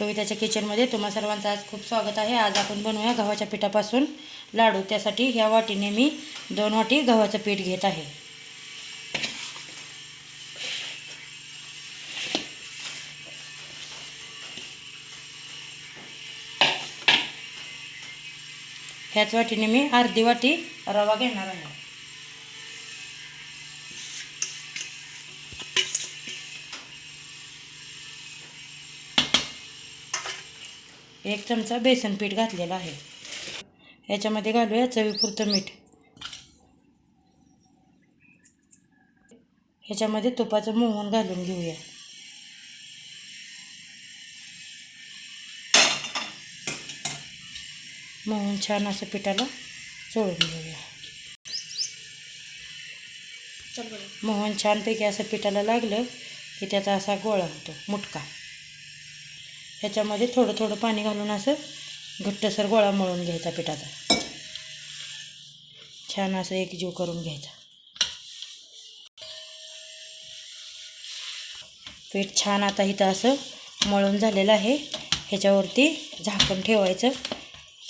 कविताच्या किचनमध्ये तुम्हा सर्वांचं आज खूप स्वागत आहे. आज आपण बनवूया गव्हाच्या पिठापासून लाडू. त्यासाठी ह्या वाटीने मी दोन वाटी गव्हाचं पीठ घेत आहे. ह्याच वाटीने मी अर्धी वाटी रवा घेणार आहे. एक चमचा बेसन पीठ घातलेलं आहे. याच्यामध्ये घालूया चवीपुरतं मीठ. ह्याच्यामध्ये तुपाचं मोहन घालून घेऊया. मोहन छान असं पिठाला चोळून घेऊया. मोहन छानपैकी असं पिठाला लागलं की त्याचा असा गोळा होतो मुटका. ह्याच्यामध्ये थोडं थोडं पाणी घालून असं घट्टसर गोळा मळून घ्यायचा पिठाचा. छान असं एकजीव करून घ्यायचा. पीठ छान आता इथं असं मळून झालेलं आहे. ह्याच्यावरती झाकण ठेवायचं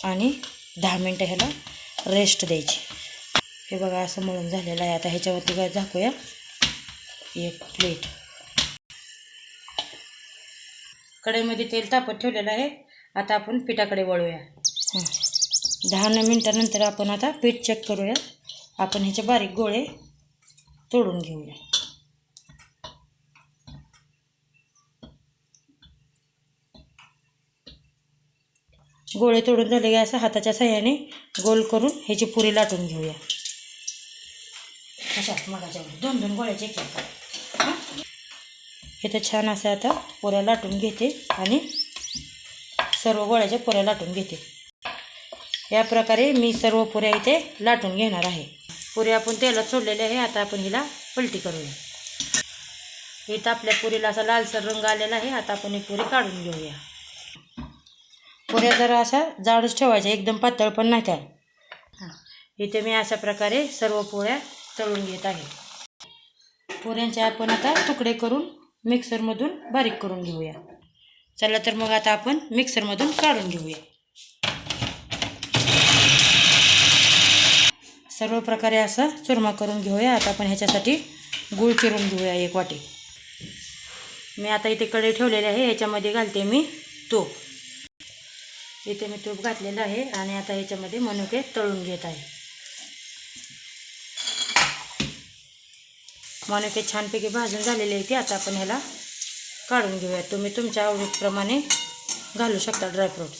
आणि दहा मिनटं ह्याला रेस्ट द्यायची. हे बघा असं मळून झालेलं आहे. आता ह्याच्यावरती काय झाकूया. एक प्लेट कढईमध्ये तेल तापत ठेवलेलं आहे. आता आपण पिठाकडे वळूया. दहा नऊ मिनटानंतर आपण आता पीठ चेक करूया. आपण ह्याचे बारीक गोळे तोडून घेऊया. गोळे तोडून झाले की असं हाताच्या सहाय्याने गोल करून ह्याची पुरी लाटून घेऊया. अशा मगाच्या दोन दोन गोळ्याचे इथं छान असं आता पुऱ्या लाटून घेते आणि सर्व गोळ्याच्या पुऱ्या लाटून घेते. या प्रकारे मी सर्व पुऱ्या इथे लाटून घेणार आहे. पुऱ्या आपण तेलात सोडलेल्या आहे. आता आपण हिला पलटी करूया. इथं आपल्या पुरीला असा लालसर रंग आलेला आहे. आता आपण ही पुरी काढून घेऊया. पुऱ्या जरा अशा जाडच ठेवायच्या. एकदम पातळ पण नाही त्या. हां. इथे मी अशा प्रकारे सर्व पोळ्या तळून घेत आहे. पोळ्यांचे आपण आता तुकडे करून मिक्सरमधून बारीक करून घेऊया. चला तर मग आता आपण मिक्सरमधून काढून घेऊया. सर्व प्रकारे असा चुरमा करून घेऊया. आता आपण ह्याच्यासाठी गूळ चिरून घेऊया एक वाटी. मी आता इथे कढई ठेवलेले आहे. ह्याच्यामध्ये घालते मी तूप. इथे मी तूप घातलेलं आहे आणि आता ह्याच्यामध्ये मनुके तळून घेत आहे. मनुके छानपैकी भाजून झालेले आहे ते आता आपण ह्याला काढून घेऊया. तुम्ही तुमच्या आवडीप्रमाणे घालू शकता ड्रायफ्रूट्स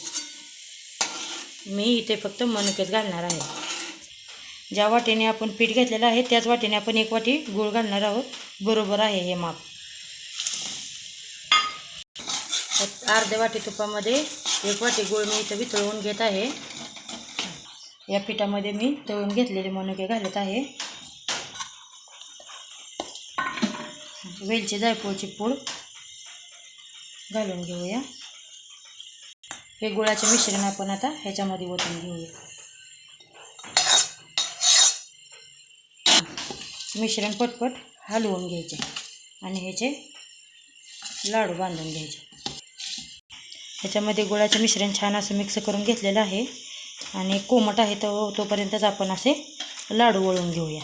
मी इथे फक्त मनुकेच घालणार आहे. ज्या वाटीने आपण पीठ घेतलेलं आहे त्याच वाटीने आपण एक वाटी गूळ घालणार आहोत. बरोबर आहे हे माप. अर्ध्या वाटी तुपामध्ये एक वाटी गूळ मी इथं वितळवून घेत आहे. या पिठामध्ये मी तळून घेतलेले मनुके घालत आहे. वेलची जायफळची पूड घालून घेऊया. हे गुळाचे मिश्रण आपण आता ह्याच्यामध्ये ओतून घेऊया. मिश्रण पटपट हलवून घ्यायचे आणि ह्याचे लाडू बांधून घ्यायचे. ह्याच्यामध्ये गुळाचे मिश्रण छान असं मिक्स करून घेतलेलं आहे आणि कोमट आहे तो तोपर्यंतच आपण असे लाडू वळून घेऊया.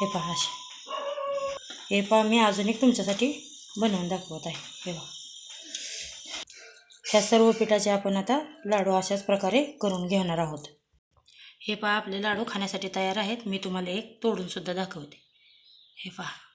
हे पहा असे हे पहा मी अजून एक तुमच्यासाठी बनवून दाखवत आहे. हे पहा ह्या सर्व पिठाचे आपण आता लाडू अशाच प्रकारे करून घेणार आहोत. हे पहा आपले लाडू खाण्यासाठी तयार आहेत. मी तुम्हाला एक तोडूनसुद्धा दाखवते. हे पहा.